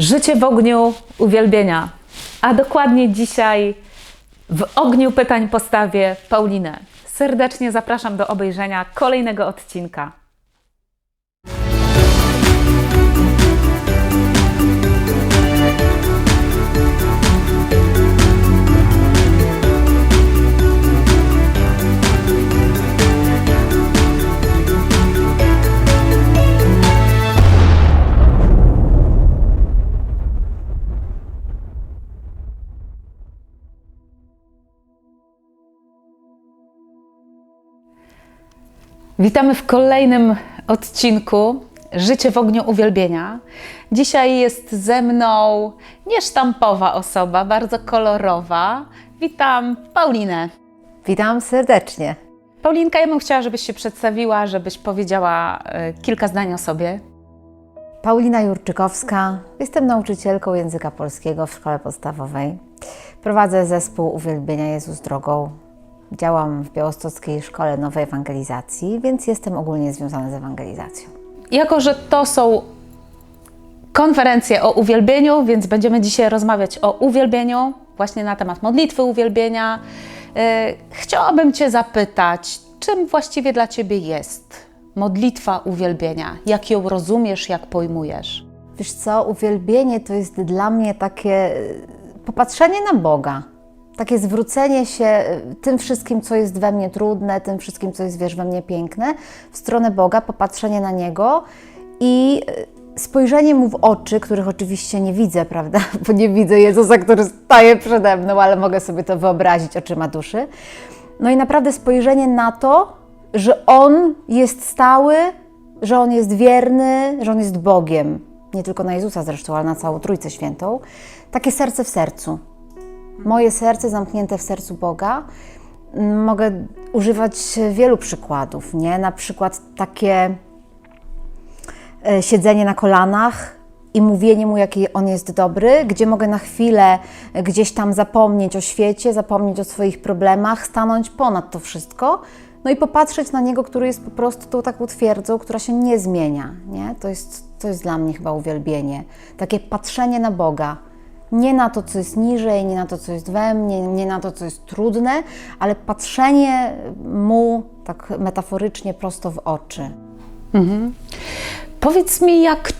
Życie w ogniu uwielbienia. A dokładnie dzisiaj w ogniu pytań postawię Paulinę. Serdecznie zapraszam do obejrzenia kolejnego odcinka. Witamy w kolejnym odcinku Życie w ogniu uwielbienia. Dzisiaj jest ze mną niesztampowa osoba, bardzo kolorowa. Witam Paulinę. Witam serdecznie. Paulinka, ja bym chciała, żebyś się przedstawiła, żebyś powiedziała e, kilka zdań o sobie. Paulina Jurczykowska. Jestem nauczycielką języka polskiego w szkole podstawowej. Prowadzę zespół Uwielbienia Jezus Drogą. Działam w Białostockiej Szkole Nowej Ewangelizacji, więc jestem ogólnie związana z ewangelizacją. Jako, że to są konferencje o uwielbieniu, więc będziemy dzisiaj rozmawiać o uwielbieniu, właśnie na temat modlitwy uwielbienia. E, Chciałabym Cię zapytać, czym właściwie dla Ciebie jest modlitwa uwielbienia? Jak ją rozumiesz, jak pojmujesz? Wiesz co, uwielbienie to jest dla mnie takie y, popatrzenie na Boga. Takie zwrócenie się y, tym wszystkim, co jest we mnie trudne, tym wszystkim, co jest wiesz, we mnie piękne, w stronę Boga, popatrzenie na Niego i y, spojrzenie Mu w oczy, których oczywiście nie widzę, prawda? Bo nie widzę Jezusa, który staje przede mną, ale mogę sobie to wyobrazić oczyma duszy. No i naprawdę spojrzenie na to, że On jest stały, że On jest wierny, że On jest Bogiem. Nie tylko na Jezusa zresztą, ale na całą Trójcę Świętą. Takie serce w sercu. Moje serce zamknięte w sercu Boga. Mogę używać wielu przykładów, nie? Na przykład takie e, siedzenie na kolanach i mówienie mu, jaki on jest dobry, gdzie mogę na chwilę gdzieś tam zapomnieć o świecie, zapomnieć o swoich problemach, stanąć ponad to wszystko, no i popatrzeć na niego, który jest po prostu tą taką twierdzą, która się nie zmienia. Nie? To, jest, to jest dla mnie chyba uwielbienie. Takie patrzenie na Boga. Nie na to, co jest niżej, nie na to, co jest we mnie, nie na to, co jest trudne, ale patrzenie mu tak metaforycznie prosto w oczy. Powiedz mi, jak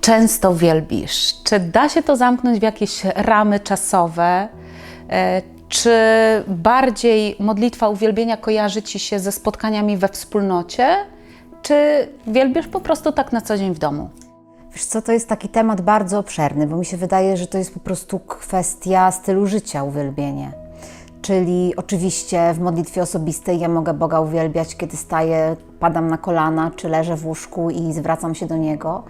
często wielbisz? Czy da się to zamknąć w jakieś ramy czasowe? E, Czy bardziej modlitwa uwielbienia kojarzy ci się ze spotkaniami we wspólnocie? Czy wielbisz po prostu tak na co dzień w domu? Wiesz co, to jest taki temat bardzo obszerny, bo mi się wydaje, że to jest po prostu kwestia stylu życia, uwielbienie. Czyli oczywiście w modlitwie osobistej ja mogę Boga uwielbiać, kiedy staję, padam na kolana, czy leżę w łóżku i zwracam się do Niego.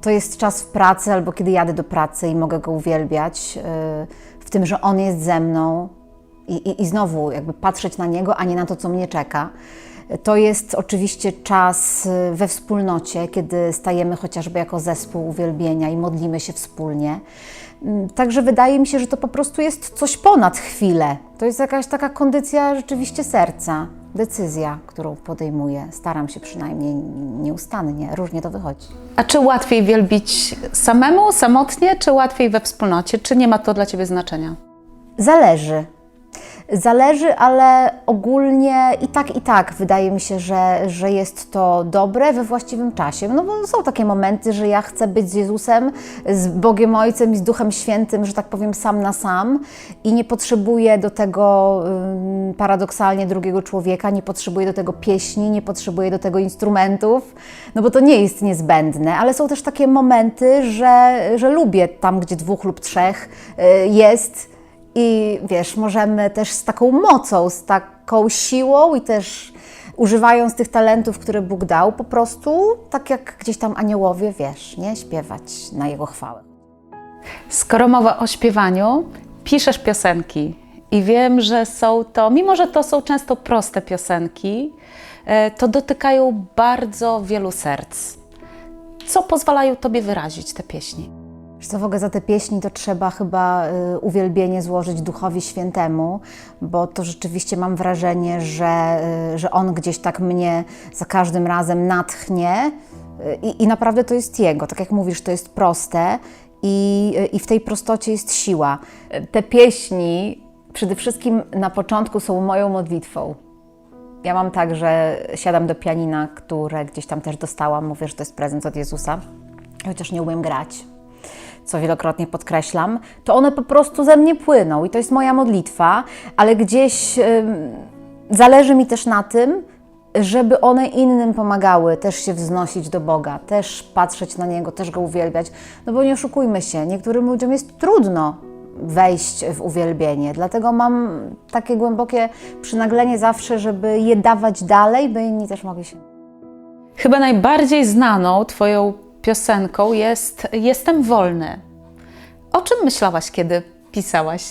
To jest czas w pracy albo kiedy jadę do pracy i mogę Go uwielbiać yy, w tym, że On jest ze mną i, i, i znowu jakby patrzeć na Niego, a nie na to, co mnie czeka. To jest oczywiście czas y, we wspólnocie, kiedy stajemy chociażby jako zespół uwielbienia i modlimy się wspólnie. Mm, Także wydaje mi się, że to po prostu jest coś ponad chwilę. To jest jakaś taka kondycja rzeczywiście serca, decyzja, którą podejmuję. Staram się przynajmniej nieustannie, różnie to wychodzi. A czy łatwiej wielbić samemu, samotnie, czy łatwiej we wspólnocie? Czy nie ma to dla ciebie znaczenia? Zależy. Zależy, ale ogólnie i tak, i tak wydaje mi się, że, że jest to dobre we właściwym czasie. No bo są takie momenty, że ja chcę być z Jezusem, z Bogiem Ojcem i z Duchem Świętym, że tak powiem, sam na sam i nie potrzebuję do tego paradoksalnie drugiego człowieka, nie potrzebuję do tego pieśni, nie potrzebuję do tego instrumentów, no bo to nie jest niezbędne, ale są też takie momenty, że, że lubię tam, gdzie dwóch lub trzech y, jest. I wiesz, możemy też z taką mocą, z taką siłą i też używając tych talentów, które Bóg dał, po prostu tak jak gdzieś tam aniołowie, wiesz, nie? Śpiewać na Jego chwałę. Skoro mowa o śpiewaniu, piszesz piosenki i wiem, że są to, mimo że to są często proste piosenki, e, to dotykają bardzo wielu serc. Co pozwalają Tobie wyrazić te pieśni? Co, w ogóle za te pieśni to trzeba chyba y, uwielbienie złożyć Duchowi Świętemu, bo to rzeczywiście mam wrażenie, że, y, że On gdzieś tak mnie za każdym razem natchnie y, i, i naprawdę to jest Jego. Tak jak mówisz, to jest proste i, i w tej prostocie jest siła. Te pieśni przede wszystkim na początku są moją modlitwą. Ja mam tak, że siadam do pianina, które gdzieś tam też dostałam, mówię, że to jest prezent od Jezusa, chociaż nie umiem grać, co wielokrotnie podkreślam, to one po prostu ze mnie płyną i to jest moja modlitwa, ale gdzieś ym, zależy mi też na tym, żeby one innym pomagały też się wznosić do Boga, też patrzeć na Niego, też Go uwielbiać. No bo nie oszukujmy się, niektórym ludziom jest trudno wejść w uwielbienie, dlatego mam takie głębokie przynaglenie zawsze, żeby je dawać dalej, by inni też mogli się. Chyba najbardziej znaną Twoją piosenką jest Jestem wolny. O czym myślałaś, kiedy pisałaś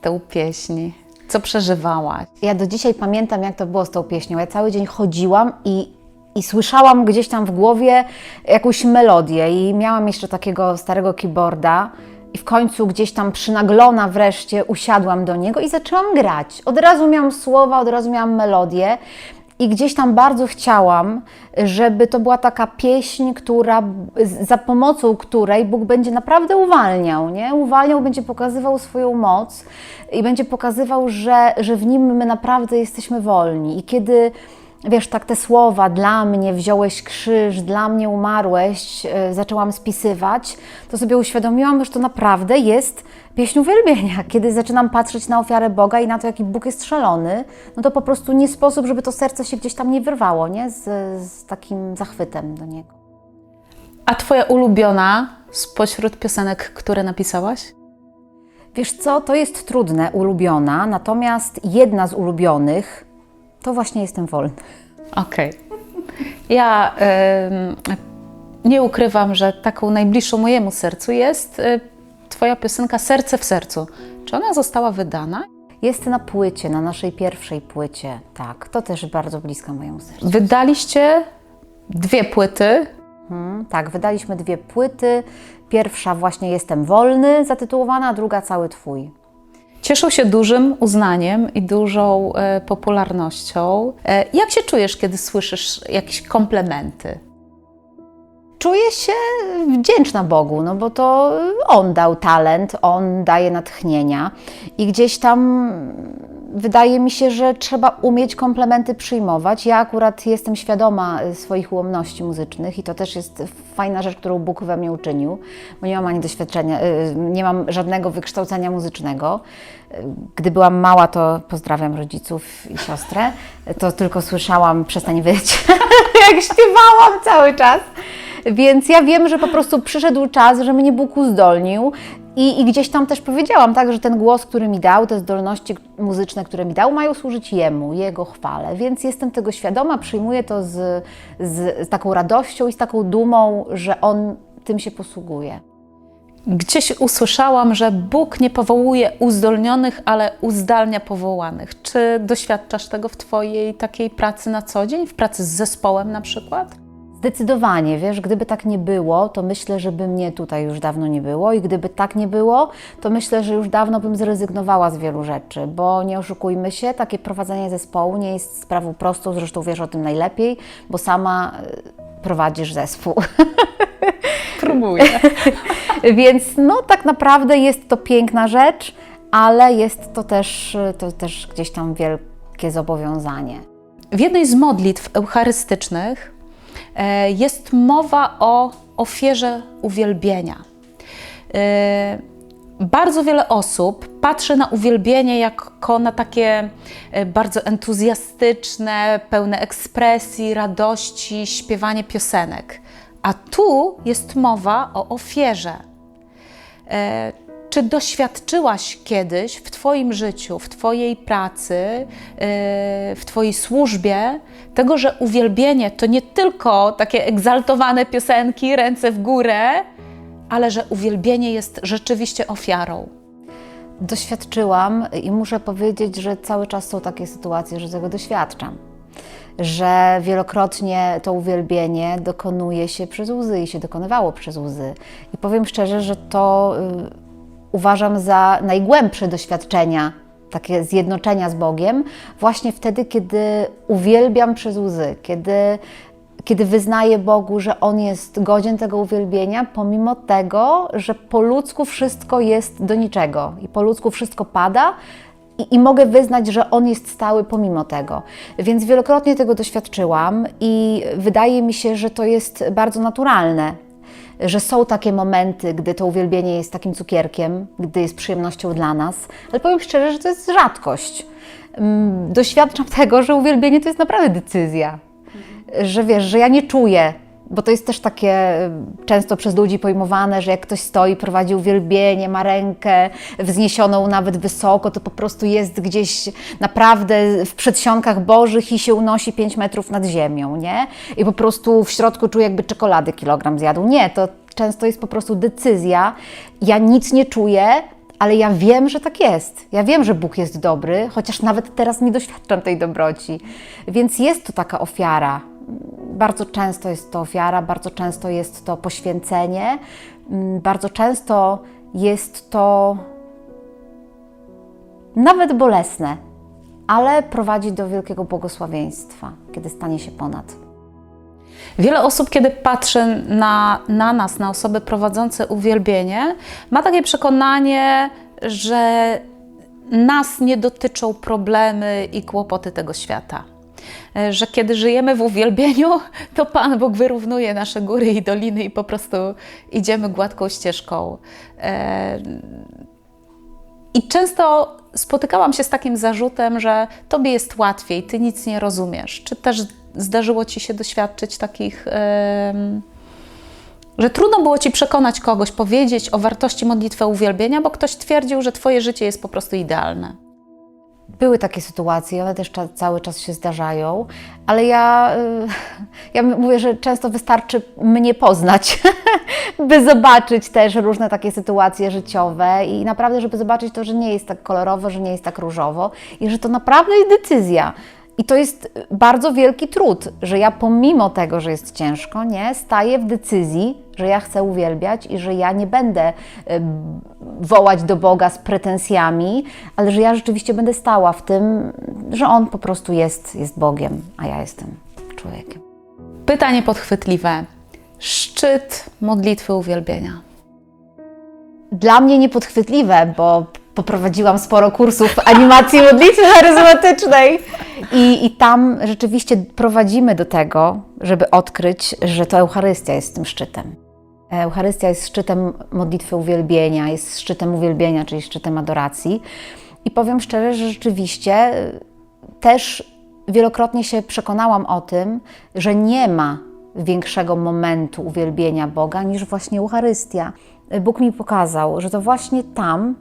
tę pieśń? Co przeżywałaś? Ja do dzisiaj pamiętam, jak to było z tą pieśnią. Ja cały dzień chodziłam i, i słyszałam gdzieś tam w głowie jakąś melodię i miałam jeszcze takiego starego keyboarda i w końcu gdzieś tam przynaglona wreszcie usiadłam do niego i zaczęłam grać. Od razu miałam słowa, od razu miałam melodię. I gdzieś tam bardzo chciałam, żeby to była taka pieśń, która, za pomocą której Bóg będzie naprawdę uwalniał, nie? Uwalniał, będzie pokazywał swoją moc i będzie pokazywał, że, że w Nim my naprawdę jesteśmy wolni. I kiedy, wiesz, tak te słowa, dla mnie wziąłeś krzyż, dla mnie umarłeś, e, zaczęłam spisywać, to sobie uświadomiłam, że to naprawdę jest pieśń uwielbienia. Kiedy zaczynam patrzeć na ofiarę Boga i na to, jaki Bóg jest szalony, no to po prostu nie sposób, żeby to serce się gdzieś tam nie wyrwało, nie? Z, z takim zachwytem do Niego. A Twoja ulubiona spośród piosenek, które napisałaś? Wiesz co, to jest trudne, ulubiona, natomiast jedna z ulubionych to właśnie Jestem wolny. Okej. Ja em, nie ukrywam, że taką najbliższą mojemu sercu jest y, Twoja piosenka Serce w sercu. Czy ona została wydana? Jest na płycie, na naszej pierwszej płycie, tak. To też bardzo bliska mojemu sercu. Wydaliście dwie płyty. Mhm, tak, wydaliśmy dwie płyty. Pierwsza właśnie Jestem wolny, zatytułowana, a druga Cały Twój. Cieszą się dużym uznaniem i dużą e, popularnością. E, jak się czujesz, kiedy słyszysz jakieś komplementy? Czuję się wdzięczna Bogu, no bo to On dał talent, On daje natchnienia i gdzieś tam wydaje mi się, że trzeba umieć komplementy przyjmować. Ja akurat jestem świadoma swoich ułomności muzycznych i to też jest fajna rzecz, którą Bóg we mnie uczynił, bo nie mam ani doświadczenia, y, nie mam żadnego wykształcenia muzycznego. Gdy byłam mała, to pozdrawiam rodziców i siostrę, to tylko słyszałam przestań wyć, jak śpiewałam cały czas. Więc ja wiem, że po prostu przyszedł czas, że mnie Bóg uzdolnił i, i gdzieś tam też powiedziałam, tak, że ten głos, który mi dał, te zdolności muzyczne, które mi dał, mają służyć Jemu, Jego chwale. Więc jestem tego świadoma, przyjmuję to z, z, z taką radością i z taką dumą, że On tym się posługuje. Gdzieś usłyszałam, że Bóg nie powołuje uzdolnionych, ale uzdalnia powołanych. Czy doświadczasz tego w Twojej takiej pracy na co dzień, w pracy z zespołem na przykład? Zdecydowanie, wiesz, gdyby tak nie było, to myślę, że by mnie tutaj już dawno nie było i gdyby tak nie było, to myślę, że już dawno bym zrezygnowała z wielu rzeczy, bo nie oszukujmy się, takie prowadzenie zespołu nie jest sprawą prostą, zresztą wiesz o tym najlepiej, bo sama y, prowadzisz zespół. Próbuję. Więc no tak naprawdę jest to piękna rzecz, ale jest to też, to też gdzieś tam wielkie zobowiązanie. W jednej z modlitw eucharystycznych e, jest mowa o ofierze uwielbienia. E, Bardzo wiele osób patrzy na uwielbienie jako na takie e, bardzo entuzjastyczne, pełne ekspresji, radości, śpiewanie piosenek. A tu jest mowa o ofierze. Czy doświadczyłaś kiedyś w Twoim życiu, w Twojej pracy, e, w Twojej służbie tego, że uwielbienie to nie tylko takie egzaltowane piosenki, ręce w górę, ale że uwielbienie jest rzeczywiście ofiarą? Doświadczyłam i muszę powiedzieć, że cały czas są takie sytuacje, że tego doświadczam. Że wielokrotnie to uwielbienie dokonuje się przez łzy i się dokonywało przez łzy. I powiem szczerze, że to y, uważam za najgłębsze doświadczenia, takie zjednoczenia z Bogiem, właśnie wtedy, kiedy uwielbiam przez łzy, kiedy, kiedy wyznaję Bogu, że On jest godzien tego uwielbienia, pomimo tego, że po ludzku wszystko jest do niczego i po ludzku wszystko pada. I, I mogę wyznać, że On jest stały pomimo tego. Więc wielokrotnie tego doświadczyłam i wydaje mi się, że to jest bardzo naturalne, że są takie momenty, gdy to uwielbienie jest takim cukierkiem, gdy jest przyjemnością dla nas, ale powiem szczerze, że to jest rzadkość. Mm, Doświadczam tego, że uwielbienie to jest naprawdę decyzja. Że wiesz, że ja nie czuję, bo to jest też takie y, często przez ludzi pojmowane, że jak ktoś stoi, prowadzi uwielbienie, ma rękę wzniesioną nawet wysoko, to po prostu jest gdzieś naprawdę w przedsionkach bożych i się unosi 5 metrów nad ziemią, nie? I po prostu w środku czuje, jakby czekolady kilogram zjadł. Nie, to często jest po prostu decyzja. Ja nic nie czuję, ale ja wiem, że tak jest. Ja wiem, że Bóg jest dobry, chociaż nawet teraz nie doświadczam tej dobroci. Więc jest to taka ofiara. Bardzo często jest to ofiara, bardzo często jest to poświęcenie, mm, bardzo często jest to nawet bolesne, ale prowadzi do wielkiego błogosławieństwa, kiedy stanie się ponad. Wiele osób, kiedy patrzy na, na nas, na osoby prowadzące uwielbienie, ma takie przekonanie, że nas nie dotyczą problemy i kłopoty tego świata. E, Że kiedy żyjemy w uwielbieniu, to Pan Bóg wyrównuje nasze góry i doliny i po prostu idziemy gładką ścieżką. E, I często spotykałam się z takim zarzutem, że tobie jest łatwiej, ty nic nie rozumiesz. Czy też zdarzyło ci się doświadczyć takich, że trudno było ci przekonać kogoś, powiedzieć o wartości modlitwy uwielbienia, bo ktoś twierdził, że twoje życie jest po prostu idealne? Były takie sytuacje, one też cały czas się zdarzają, ale ja, y, ja mówię, że często wystarczy mnie poznać, by zobaczyć też różne takie sytuacje życiowe i naprawdę, żeby zobaczyć to, że nie jest tak kolorowo, że nie jest tak różowo i że to naprawdę jest decyzja. I to jest bardzo wielki trud, że ja pomimo tego, że jest ciężko, nie, staję w decyzji, że ja chcę uwielbiać i że ja nie będę wołać do Boga z pretensjami, ale że ja rzeczywiście będę stała w tym, że On po prostu jest, jest Bogiem, a ja jestem człowiekiem. Pytanie podchwytliwe. Szczyt modlitwy uwielbienia. Dla mnie niepodchwytliwe, bo poprowadziłam sporo kursów animacji modlitwy charyzmatycznej i, i tam rzeczywiście prowadzimy do tego, żeby odkryć, że to Eucharystia jest tym szczytem. Eucharystia jest szczytem modlitwy uwielbienia, jest szczytem uwielbienia, czyli szczytem adoracji. I powiem szczerze, że rzeczywiście y, też wielokrotnie się przekonałam o tym, że nie ma większego momentu uwielbienia Boga niż właśnie Eucharystia. Bóg mi pokazał, że to właśnie tam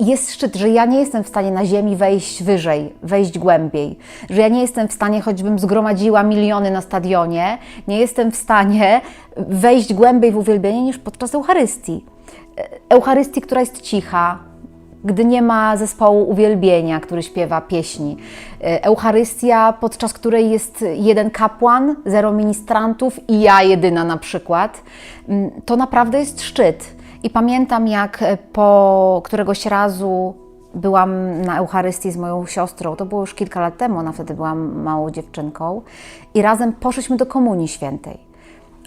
jest szczyt, że ja nie jestem w stanie na ziemi wejść wyżej, wejść głębiej, że ja nie jestem w stanie, choćbym zgromadziła miliony na stadionie, nie jestem w stanie wejść głębiej w uwielbienie niż podczas Eucharystii. Eucharystii, która jest cicha, gdy nie ma zespołu uwielbienia, który śpiewa pieśni. Eucharystia, podczas której jest jeden kapłan, zero ministrantów i ja jedyna na przykład, to naprawdę jest szczyt. I pamiętam, jak po któregoś razu byłam na Eucharystii z moją siostrą, to było już kilka lat temu, ona wtedy była małą dziewczynką, i razem poszliśmy do Komunii Świętej.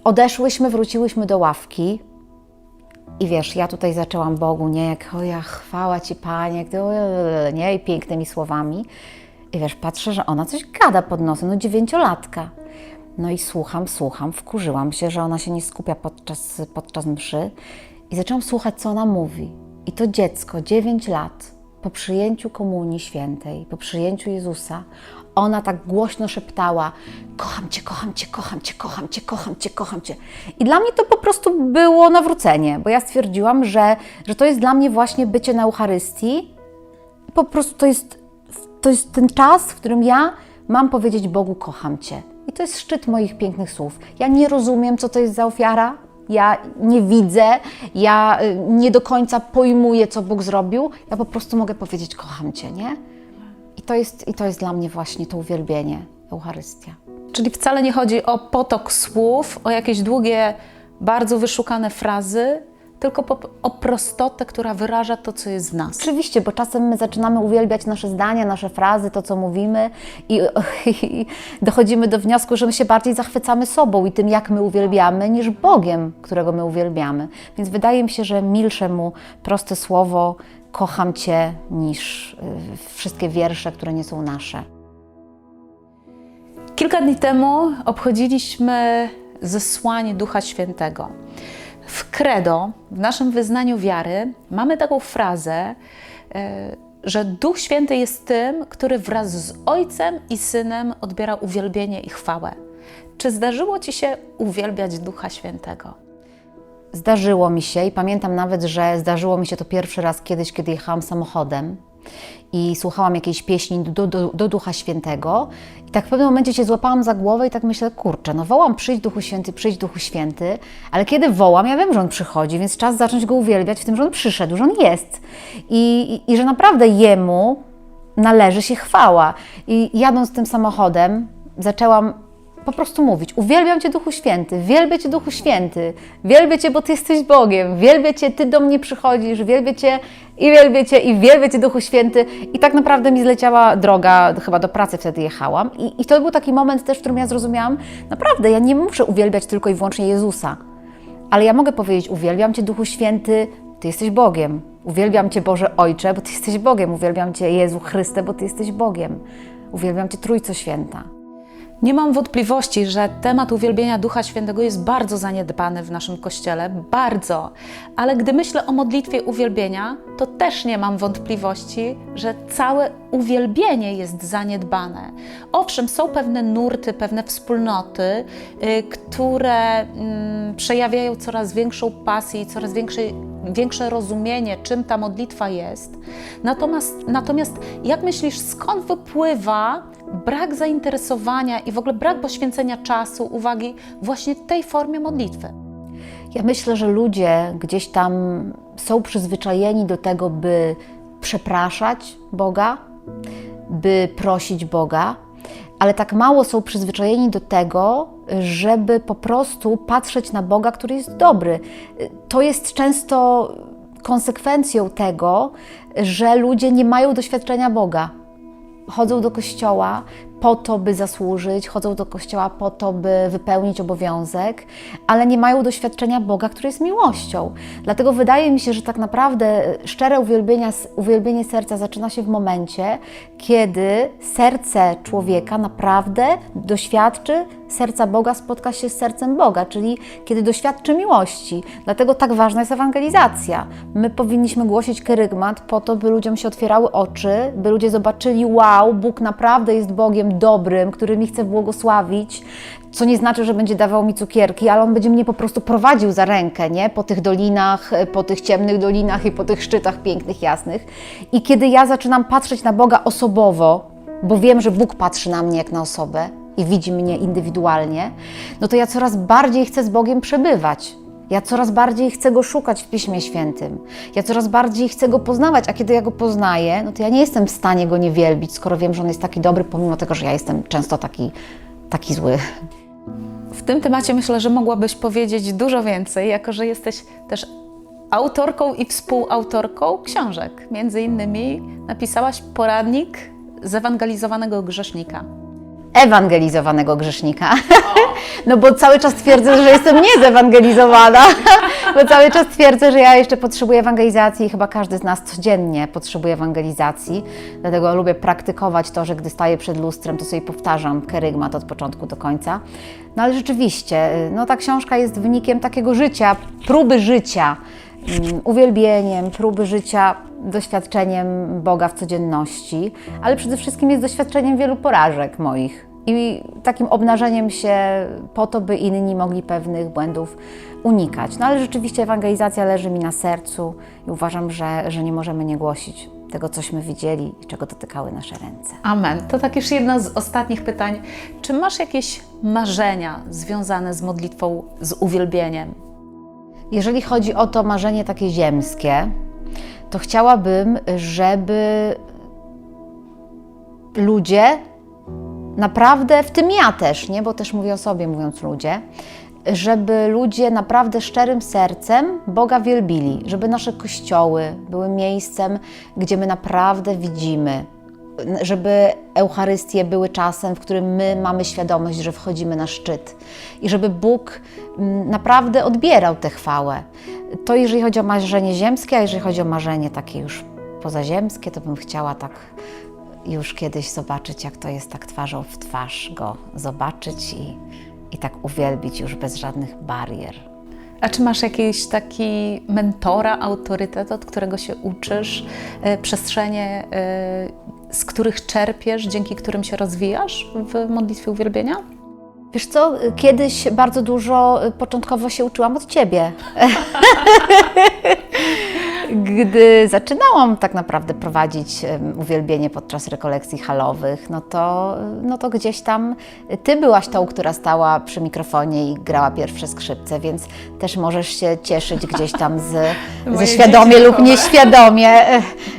Odeszłyśmy, wróciłyśmy do ławki, i wiesz, ja tutaj zaczęłam Bogu, nie, jak o ja, chwała Ci Panie, nie, i pięknymi słowami. I wiesz, patrzę, że ona coś gada pod nosem, no dziewięciolatka. No i słucham, słucham, wkurzyłam się, że ona się nie skupia podczas, podczas mszy i zaczęłam słuchać, co ona mówi. I to dziecko, 9 lat, po przyjęciu Komunii Świętej, po przyjęciu Jezusa, ona tak głośno szeptała: Kocham Cię, kocham Cię, kocham Cię, kocham Cię, kocham Cię, kocham Cię. I dla mnie to po prostu było nawrócenie, bo ja stwierdziłam, że, że to jest dla mnie właśnie bycie na Eucharystii. Po prostu to jest, to jest ten czas, w którym ja mam powiedzieć Bogu: Kocham Cię. I to jest szczyt moich pięknych słów. Ja nie rozumiem, co to jest za ofiara, ja nie widzę, ja y, nie do końca pojmuję, co Bóg zrobił. Ja po prostu mogę powiedzieć: Kocham Cię, nie? I to jest, i to jest dla mnie właśnie to uwielbienie, Eucharystia. Czyli wcale nie chodzi o potok słów, o jakieś długie, bardzo wyszukane frazy, tylko po, o prostotę, która wyraża to, co jest w nas. Oczywiście, bo czasem my zaczynamy uwielbiać nasze zdania, nasze frazy, to co mówimy i, i dochodzimy do wniosku, że my się bardziej zachwycamy sobą i tym, jak my uwielbiamy, niż Bogiem, którego my uwielbiamy. Więc wydaje mi się, że milsze mu proste słowo kocham Cię niż y, wszystkie wiersze, które nie są nasze. Kilka dni temu obchodziliśmy zesłanie Ducha Świętego. Credo, w naszym wyznaniu wiary, mamy taką frazę, e, że Duch Święty jest tym, który wraz z Ojcem i Synem odbiera uwielbienie i chwałę. Czy zdarzyło Ci się uwielbiać Ducha Świętego? Zdarzyło mi się i pamiętam nawet, że zdarzyło mi się to pierwszy raz kiedyś, kiedy jechałam samochodem i słuchałam jakiejś pieśni do, do, do Ducha Świętego. I tak w pewnym momencie się złapałam za głowę i tak myślę, kurczę, no wołam przyjdź Duchu Święty, przyjdź Duchu Święty, ale kiedy wołam, ja wiem, że On przychodzi, więc czas zacząć Go uwielbiać w tym, że On przyszedł, że On jest. I, i, i że naprawdę Jemu należy się chwała. I jadąc tym samochodem, zaczęłam po prostu mówić: Uwielbiam Cię, Duchu Święty, wielbię Cię, Duchu Święty, wielbię Cię, bo Ty jesteś Bogiem, wielbię Cię, Ty do mnie przychodzisz, wielbię Cię i wielbię Cię i wielbię Cię, Duchu Święty. I tak naprawdę mi zleciała droga, chyba do pracy wtedy jechałam. I, I to był taki moment też, w którym ja zrozumiałam: naprawdę, ja nie muszę uwielbiać tylko i wyłącznie Jezusa, ale ja mogę powiedzieć: Uwielbiam Cię, Duchu Święty, Ty jesteś Bogiem. Uwielbiam Cię, Boże Ojcze, bo Ty jesteś Bogiem. Uwielbiam Cię, Jezu Chryste, bo Ty jesteś Bogiem. Uwielbiam Cię, Trójco Święta. Nie mam wątpliwości, że temat uwielbienia Ducha Świętego jest bardzo zaniedbany w naszym kościele, bardzo. Ale gdy myślę o modlitwie uwielbienia, to też nie mam wątpliwości, że całe uwielbienie jest zaniedbane. Owszem, są pewne nurty, pewne wspólnoty, y, które mm, przejawiają coraz większą pasję i coraz większe, większe rozumienie, czym ta modlitwa jest. Natomiast, natomiast jak myślisz, skąd wypływa brak zainteresowania i w ogóle brak poświęcenia czasu, uwagi właśnie tej formie modlitwy. Ja myślę, że ludzie gdzieś tam są przyzwyczajeni do tego, by przepraszać Boga, by prosić Boga, ale tak mało są przyzwyczajeni do tego, żeby po prostu patrzeć na Boga, który jest dobry. To jest często konsekwencją tego, że ludzie nie mają doświadczenia Boga chodzą do kościoła po to, by zasłużyć, chodzą do kościoła po to, by wypełnić obowiązek, ale nie mają doświadczenia Boga, który jest miłością. Dlatego wydaje mi się, że tak naprawdę szczere uwielbienie serca zaczyna się w momencie, kiedy serce człowieka naprawdę doświadczy serca Boga, spotka się z sercem Boga, czyli kiedy doświadczy miłości. Dlatego tak ważna jest ewangelizacja. My powinniśmy głosić kerygmat po to, by ludziom się otwierały oczy, by ludzie zobaczyli, wow, Bóg naprawdę jest Bogiem dobrym, który mi chce błogosławić, co nie znaczy, że będzie dawał mi cukierki, ale on będzie mnie po prostu prowadził za rękę, nie? Po tych dolinach, po tych ciemnych dolinach i po tych szczytach pięknych, jasnych. I kiedy ja zaczynam patrzeć na Boga osobowo, bo wiem, że Bóg patrzy na mnie jak na osobę i widzi mnie indywidualnie, no to ja coraz bardziej chcę z Bogiem przebywać. Ja coraz bardziej chcę Go szukać w Piśmie Świętym. Ja coraz bardziej chcę Go poznawać, a kiedy ja Go poznaję, no to ja nie jestem w stanie Go nie wielbić, skoro wiem, że On jest taki dobry, pomimo tego, że ja jestem często taki, taki zły. W tym temacie myślę, że mogłabyś powiedzieć dużo więcej, jako że jesteś też autorką i współautorką książek. Między innymi napisałaś poradnik zewangelizowanego grzesznika. Ewangelizowanego grzesznika. No bo cały czas twierdzę, że jestem niezewangelizowana, bo cały czas twierdzę, że ja jeszcze potrzebuję ewangelizacji i chyba każdy z nas codziennie potrzebuje ewangelizacji. Dlatego lubię praktykować to, że gdy staję przed lustrem, to sobie powtarzam kerygmat od początku do końca. No ale rzeczywiście, no ta książka jest wynikiem takiego życia, próby życia, mm, uwielbieniem, próby życia, doświadczeniem Boga w codzienności, ale przede wszystkim jest doświadczeniem wielu porażek moich i takim obnażeniem się po to, by inni mogli pewnych błędów unikać. No ale rzeczywiście ewangelizacja leży mi na sercu i uważam, że, że nie możemy nie głosić tego, cośmy widzieli i czego dotykały nasze ręce. Amen. To tak już jedno z ostatnich pytań. Czy masz jakieś marzenia związane z modlitwą, z uwielbieniem? Jeżeli chodzi o to marzenie takie ziemskie, to chciałabym, żeby ludzie naprawdę, w tym ja też, nie, bo też mówię o sobie, mówiąc ludzie, żeby ludzie naprawdę szczerym sercem Boga wielbili, żeby nasze kościoły były miejscem, gdzie my naprawdę widzimy, żeby Eucharystie były czasem, w którym my mamy świadomość, że wchodzimy na szczyt i żeby Bóg mm, naprawdę odbierał tę chwałę. To jeżeli chodzi o marzenie ziemskie, a jeżeli chodzi o marzenie takie już pozaziemskie, to bym chciała tak już kiedyś zobaczyć, jak to jest tak twarzą w twarz go zobaczyć i, i tak uwielbić już bez żadnych barier. A czy masz jakiś taki mentora, autorytet, od którego się uczysz, e, przestrzenie, e, z których czerpiesz, dzięki którym się rozwijasz w modlitwie uwielbienia? Wiesz co, kiedyś bardzo dużo y, początkowo się uczyłam od Ciebie. Gdy zaczynałam tak naprawdę prowadzić uwielbienie podczas rekolekcji halowych, no to, no to gdzieś tam Ty byłaś tą, która stała przy mikrofonie i grała pierwsze skrzypce, więc też możesz się cieszyć gdzieś tam z, ze świadomie lub nieświadomie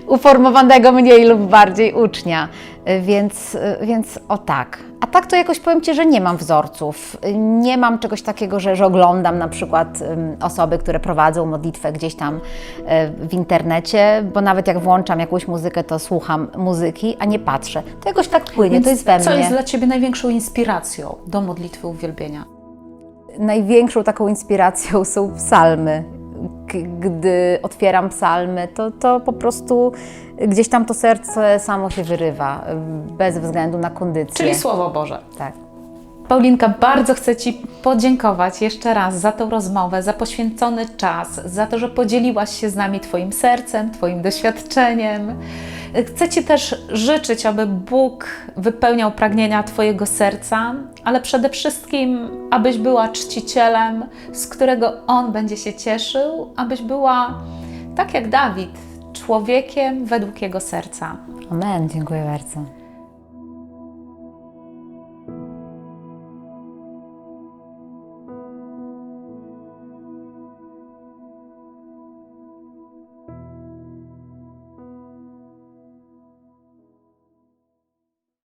uformowanego mniej lub bardziej ucznia. Więc, więc o tak. A tak to jakoś powiem Ci, że nie mam wzorców. Nie mam czegoś takiego, że, że oglądam na przykład osoby, które prowadzą modlitwę gdzieś tam e, w internecie, bo nawet jak włączam jakąś muzykę, to słucham muzyki, a nie patrzę. To jakoś tak płynie, to jest we mnie. Co jest dla Ciebie największą inspiracją do modlitwy uwielbienia? największą taką inspiracją są psalmy. Gdy otwieram psalmy, to, to po prostu gdzieś tam to serce samo się wyrywa, bez względu na kondycję. Czyli Słowo Boże. Tak. Paulinka, bardzo chcę Ci podziękować jeszcze raz za tą rozmowę, za poświęcony czas, za to, że podzieliłaś się z nami Twoim sercem, Twoim doświadczeniem. Chcę Ci też życzyć, aby Bóg wypełniał pragnienia Twojego serca, ale przede wszystkim, abyś była czcicielem, z którego On będzie się cieszył, abyś była tak jak Dawid, człowiekiem według Jego serca. Amen, dziękuję bardzo.